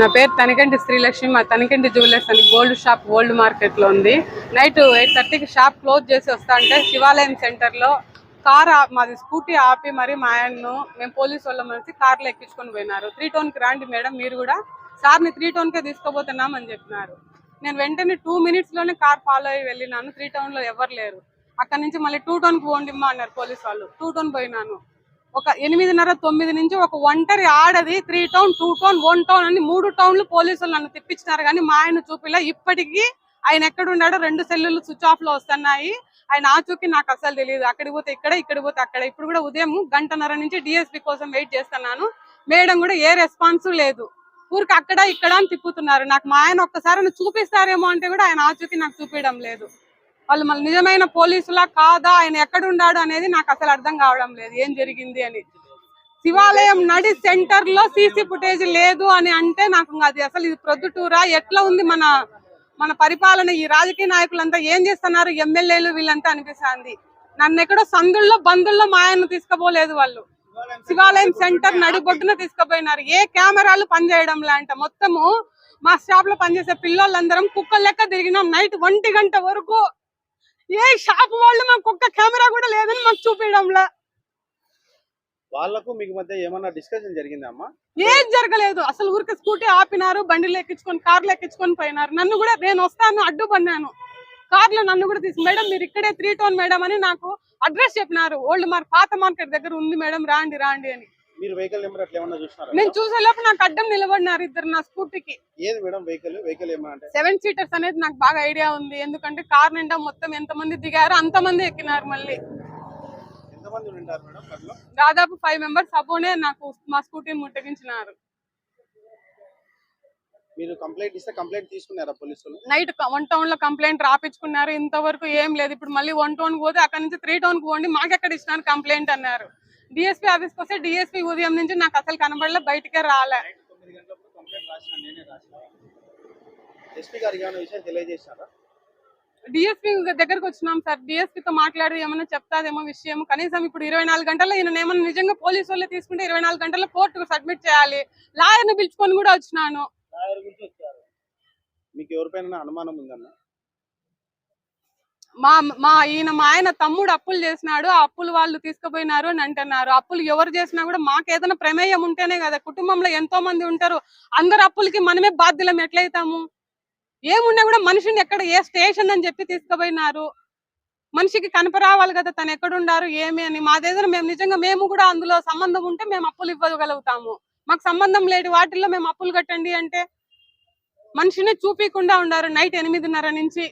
నా పేరు తనకంటి శ్రీలక్ష్మి. మా తనకంటి జ్యువెలర్స్ అని గోల్డ్ షాప్ గోల్డ్ మార్కెట్లో ఉంది. నైట్ ఎయిట్ థర్టీకి షాప్ క్లోజ్ చేసి వస్తా అంటే శివాలయం సెంటర్లో కార్ మాది స్కూటీ ఆపి మరి మా ఆయన్ను మేము పోలీసు వాళ్ళ మనిషి కార్లో ఎక్కించుకొని పోయినారు. త్రీ టోన్కి కి మేడం మీరు కూడా. సార్ని త్రీ టోన్కే తీసుకోబోతున్నాం అని చెప్పినారు. నేను వెంటనే టూ మినిట్స్లోనే కార్ ఫాలో అయ్యి వెళ్ళినాను. త్రీ టౌన్లో ఎవరు లేరు. అక్కడ నుంచి మళ్ళీ టూ టౌన్కి పోండిమ్మా అన్నారు పోలీసు వాళ్ళు. టూ టౌన్ పోయినాను. ఒక ఎనిమిదిన్నర తొమ్మిది నుంచి ఒక ఒంటరి ఆడది three town two town one town అని మూడు టౌన్లు పోలీసులు నన్ను తిప్పించినారు. కానీ మా ఆయన చూపిలా ఇప్పటికీ ఆయన ఎక్కడున్నాడో రెండు సెల్లులు స్విచ్ ఆఫ్లో వస్తున్నాయి. ఆయన ఆచూకి నాకు అసలు తెలియదు. అక్కడికి పోతే ఇక్కడ ఇక్కడికి పోతే అక్కడ. ఇప్పుడు కూడా ఉదయం గంటన్నర నుంచి డిఎస్పీ కోసం వెయిట్ చేస్తున్నాను. మేడం కూడా ఏ రెస్పాన్స్ లేదు. ఊరికి అక్కడ ఇక్కడ అని తిప్పుతున్నారు. నాకు మా ఆయన ఒక్కసారి చూపిస్తారేమో అంటే కూడా ఆయన ఆచూకి నాకు చూపించడం లేదు. వాళ్ళు మళ్ళీ నిజమైన పోలీసులా కాదా ఆయన ఎక్కడున్నాడు అనేది నాకు అసలు అర్థం కావడం లేదు. ఏం జరిగింది అని. శివాలయం నడి సెంటర్లో సీసీ ఫుటేజ్ లేదు అని అంటే నాకు ఇంకా అది అసలు ఇది ప్రొద్దుటూరా? ఎట్లా ఉంది మన మన పరిపాలన? ఈ రాజకీయ నాయకులంతా ఏం చేస్తున్నారు? ఎమ్మెల్యేలు వీళ్ళంతా అనిపిస్తుంది. నన్ను ఎక్కడో సందుల్లో బంధుల్లో మా ఆయన తీసుకుపోలేదు వాళ్ళు. శివాలయం సెంటర్ నడిబొడ్డున తీసుకుపోయినారు. ఏ కెమెరాలు పనిచేయడం లాంట మొత్తము మా షాప్లో పనిచేసే పిల్లలందరం కుక్క లెక్క తిరిగినాం. నైట్ ఒంటి గంట వరకు ఏ షాప్ వాళ్ళు మాకు ఒక్క కెమెరా కూడా లేదని మాకు చూపించడంలా. వాళ్ళకు మీకు మధ్య ఏమన్నా డిస్కషన్ జరిగిందా అమ్మా? ఏం జరగలేదు. అసలు ఊరికి స్కూటీ ఆపినారు బండిలో ఎక్కించుకొని కార్లో ఎక్కించుకొని పోయినారు. నన్ను కూడా నేను వస్తాను అడ్డుపడినాను కార్లో నన్ను కూడా తీసి మేడం మీరు ఇక్కడే త్రీ టౌన్ మేడం అని నాకు అడ్రస్ చెప్పినారు. ఓల్డ్ మార్క్ పాత మార్కెట్ దగ్గర ఉంది మేడం రాండి రాండి అని. మీరు వెహికల్ నెంబర్ అట్లా ఏమన్నా చూసినారా నేను చూసే లోపు నాకు అడ్డం నిలబడినారు ఇద్దరు నా స్కూటీకి. ఏది మేడం వెహికల్ వెహికల్ ఏమన్నా అంటే? సెవెన్ సీటర్స్ అనేది నాకు బాగా ఐడియా ఉంది. ఎందుకంటే కార్ నిండా మొత్తం ఎంత మంది దిగారో అంత మంది ఎక్కినారు మళ్ళీ. ఎంతమంది ఉంటారు మేడం దాదాపు ఫైవ్ మెంబర్స్ అపోనే నాకు మా స్కూటీని ముట్టగించినారు. మీరు కంప్లైంట్ ఇస్తే కంప్లైంట్ తీసుకున్నారా పోలీసులు? నైట్ వన్ టౌన్లో కంప్లైంట్ రాపించుకున్నారు ఇంతవరకు ఏం లేదు. ఇప్పుడు మళ్ళీ వన్ టౌన్ పోతే అక్కడ నుంచి త్రీ టౌన్కి పోండి. మాకెక్కడ ఇచ్చినారు కంప్లైంట్ అన్నారు. డిఎస్పీ ఆఫీస్కి వస్తే డిఎస్పీ ఉదయం నుంచి నాకు అసలు కనబడలే బయటకే రాలే. డిఎస్పీ దగ్గరకు వచ్చినాం సార్. DSP తో మాట్లాడి ఏమైనా చెప్తాదేమో విషయం కనీసం ఇప్పుడు ఇరవై నాలుగు గంటల్లో ఈయన ఏమైనా నిజంగా పోలీసు వాళ్ళే తీసుకుంటే ఇరవై నాలుగు గంటల్లో కోర్టుకు సబ్మిట్ చేయాలి. లాయర్ని పిలుచుకొని కూడా వచ్చినాను. మీకు ఎవరిపైన అనుమానం ఉందన్న? మా మా ఈయన మా ఆయన తమ్ముడు అప్పులు చేసినాడు ఆ అప్పులు వాళ్ళు తీసుకుపోయినారు అని అంటున్నారు. అప్పులు ఎవరు చేసినా కూడా మాకు ఏదైనా ప్రమేయం ఉంటేనే కదా కుటుంబంలో ఎంతో మంది ఉంటారు. అందరు అప్పులకి మనమే బాధ్యులం. ఎట్లయితాము? ఏమున్నా కూడా మనిషిని ఎక్కడ ఏ స్టేషన్ అని చెప్పి తీసుకుపోయినారు. మనిషికి కనపరావాలి కదా తను ఎక్కడుండారు ఏమి అని. మాదేదైనా మేము నిజంగా మేము కూడా అందులో సంబంధం ఉంటే మేము అప్పులు ఇవ్వగలుగుతాము. మాకు సంబంధం లేని వాటిల్లో మేము అప్పులు కట్టండి అంటే మనిషిని చూపించకుండా ఉండారు నైట్ ఎనిమిదిన్నర నుంచి.